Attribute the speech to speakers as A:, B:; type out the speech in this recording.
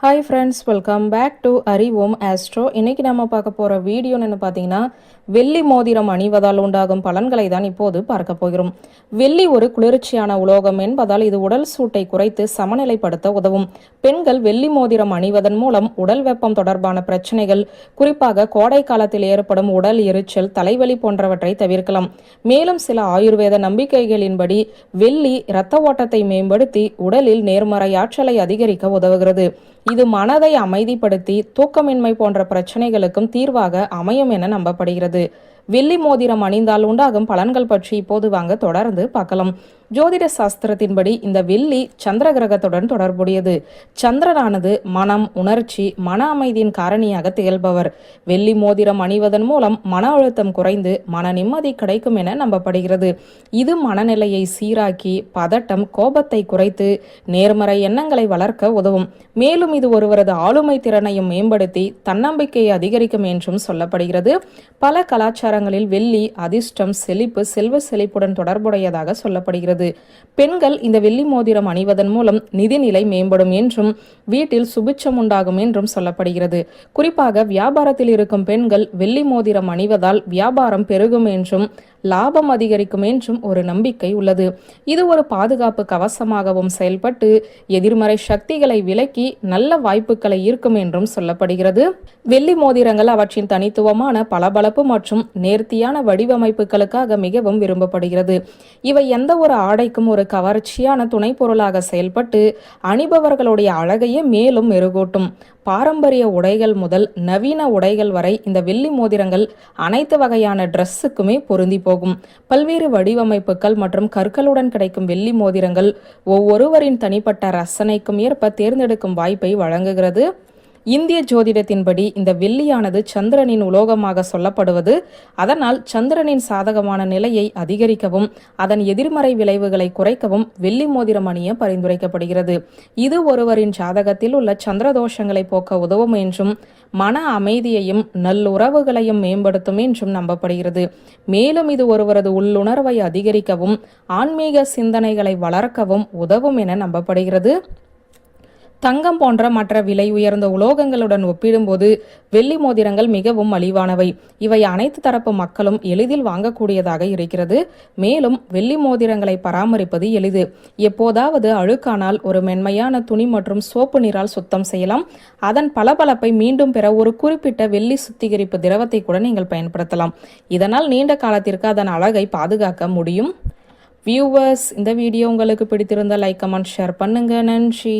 A: Hi friends welcome back to Arivom Astro இன்னைக்கு நம்ம பார்க்க போகிற வீடியோன்னு என்ன பார்த்தீங்கன்னா வெள்ளி மோதிரம் அணிவதால் உண்டாகும் பலன்களை தான் இப்போது பார்க்க போகிறோம். வெள்ளி ஒரு குளிர்ச்சியான உலோகம் என்பதால் இது உடல் சூட்டை குறைத்து சமநிலைப்படுத்த உதவும். பெண்கள் வெள்ளி மோதிரம் அணிவதன் மூலம் உடல் வெப்பம் தொடர்பான பிரச்சனைகள் குறிப்பாக கோடை காலத்தில் ஏற்படும் உடல் எரிச்சல் தலைவலி போன்றவற்றை தவிர்க்கலாம். மேலும் சில ஆயுர்வேத நம்பிக்கைகளின்படி வெள்ளி இரத்த ஓட்டத்தை மேம்படுத்தி உடலில் நேர்மறை ஆற்றலை அதிகரிக்க உதவுகிறது. இது மனதை அமைதிப்படுத்தி தூக்கமின்மை போன்ற பிரச்சனைகளுக்கும் தீர்வாக அமையும் என நம்பப்படுகிறது. வெள்ளி மோதிரம் அணிந்தால் உண்டாகும் பலன்கள் பற்றி இப்போது வாங்க தொடர்ந்து பார்க்கலாம். ஜோதிட சாஸ்திரத்தின்படி இந்த வெள்ளி சந்திர கிரகத்துடன் தொடர்புடையது. சந்திரனானது மனம் உணர்ச்சி மன அமைதியின் காரணியாக திகழ்பவர். வெள்ளி மோதிரம் அணிவதன் மூலம் மன அழுத்தம் குறைந்து மன நிம்மதி கிடைக்கும் என நம்பப்படுகிறது. இது மனநிலையை சீராக்கி பதட்டம் கோபத்தை குறைத்து நேர்மறை எண்ணங்களை வளர்க்க உதவும். மேலும் இது ஒருவரது ஆளுமை திறனையும் மேம்படுத்தி தன்னம்பிக்கையை அதிகரிக்கும் என்றும் சொல்லப்படுகிறது. பல கலாச்சாரங்களில் வெள்ளி அதிர்ஷ்டம் செழிப்பு செல்வ செழிப்புடன் தொடர்புடையதாக சொல்லப்படுகிறது. பெண்கள் இந்த வெள்ளி மோதிரம் அணிவதன் மூலம் நிதிநிலை மேம்படும் என்றும் வீட்டில் சுபிட்சம் உண்டாகும் என்றும் சொல்லப்படுகிறது. குறிப்பாக வியாபாரத்தில் இருக்கும் பெண்கள் வெள்ளி மோதிரம் அணிவதால் வியாபாரம் பெருகும் என்றும் லாபம் அதிகரிக்கும் என்றும் ஒரு நம்பிக்கை உள்ளது. இது ஒரு பாதுகாப்பு கவசமாகவும் செயல்பட்டு எதிர்மறை சக்திகளை விலக்கி நல்ல வாய்ப்புகளை ஈர்க்கும் என்றும் சொல்லப்படுகிறது. வெள்ளி மோதிரங்கள் அவற்றின் தனித்துவமான பளபளப்பு மற்றும் நேர்த்தியான வடிவமைப்புகளுக்காக மிகவும் விரும்பப்படுகிறது. இவை எந்த ஒரு ஆடைக்கும் ஒரு கவர்ச்சியான துணை பொருளாக செயல்பட்டு அணிபவர்களுடைய அழகையே மேலும் மெருகூட்டும். பாரம்பரிய உடைகள் முதல் நவீன உடைகள் வரை இந்த வெள்ளி மோதிரங்கள் அனைத்து வகையான ட்ரெஸ்ஸுக்குமே பொருந்தி போகும். பல்வேறு வடிவமைப்புகள் மற்றும் கற்களுடன் கிடைக்கும் வெள்ளி மோதிரங்கள் ஒவ்வொருவரின் தனிப்பட்ட ரசனைக்கும் ஏற்ப தேர்ந்தெடுக்கும் வாய்ப்பை வழங்குகிறது. இந்திய ஜோதிடத்தின்படி இந்த வெள்ளியானது சந்திரனின் உலோகமாக சொல்லப்படுவது. அதனால் சந்திரனின் சாதகமான நிலையை அதிகரிக்கவும் அதன் எதிர்மறை விளைவுகளை குறைக்கவும் வெள்ளி மோதிரம் அணிய பரிந்துரைக்கப்படுகிறது. இது ஒருவரின் ஜாதகத்தில் உள்ள சந்திர தோஷங்களை போக்க உதவும் என்றும் மன அமைதியையும் நல்லுறவுகளையும் மேம்படுத்தும் என்றும் நம்பப்படுகிறது. மேலும் இது ஒருவரது உள்ளுணர்வை அதிகரிக்கவும் ஆன்மீக சிந்தனைகளை வளர்க்கவும் உதவும் என நம்பப்படுகிறது. தங்கம் போன்ற மற்ற விலை உயர்ந்த உலோகங்களுடன் ஒப்பிடும்போது வெள்ளி மோதிரங்கள் மிகவும் மலிவானவை இவை அனைத்து தரப்பு மக்களும் எளிதில் வாங்கக்கூடியதாக இருக்கிறது. மேலும் வெள்ளி மோதிரங்களை பராமரிப்பது எளிது. எப்போதாவது அழுக்கானால் ஒரு மென்மையான துணி மற்றும் சோப்பு நீரால் சுத்தம் செய்யலாம். அதன் பளபளப்பை மீண்டும் பெற ஒரு குறிப்பிட்ட வெள்ளி சுத்திகரிப்பு திரவத்தை கூட நீங்கள் பயன்படுத்தலாம். இதனால் நீண்ட காலத்திற்கு அதன் அழகை பாதுகாக்க முடியும். வியூவர்ஸ் இந்த வீடியோ உங்களுக்கு பிடித்திருந்தால் லைக் கமெண்ட் ஷேர் பண்ணுங்க. நன்றி.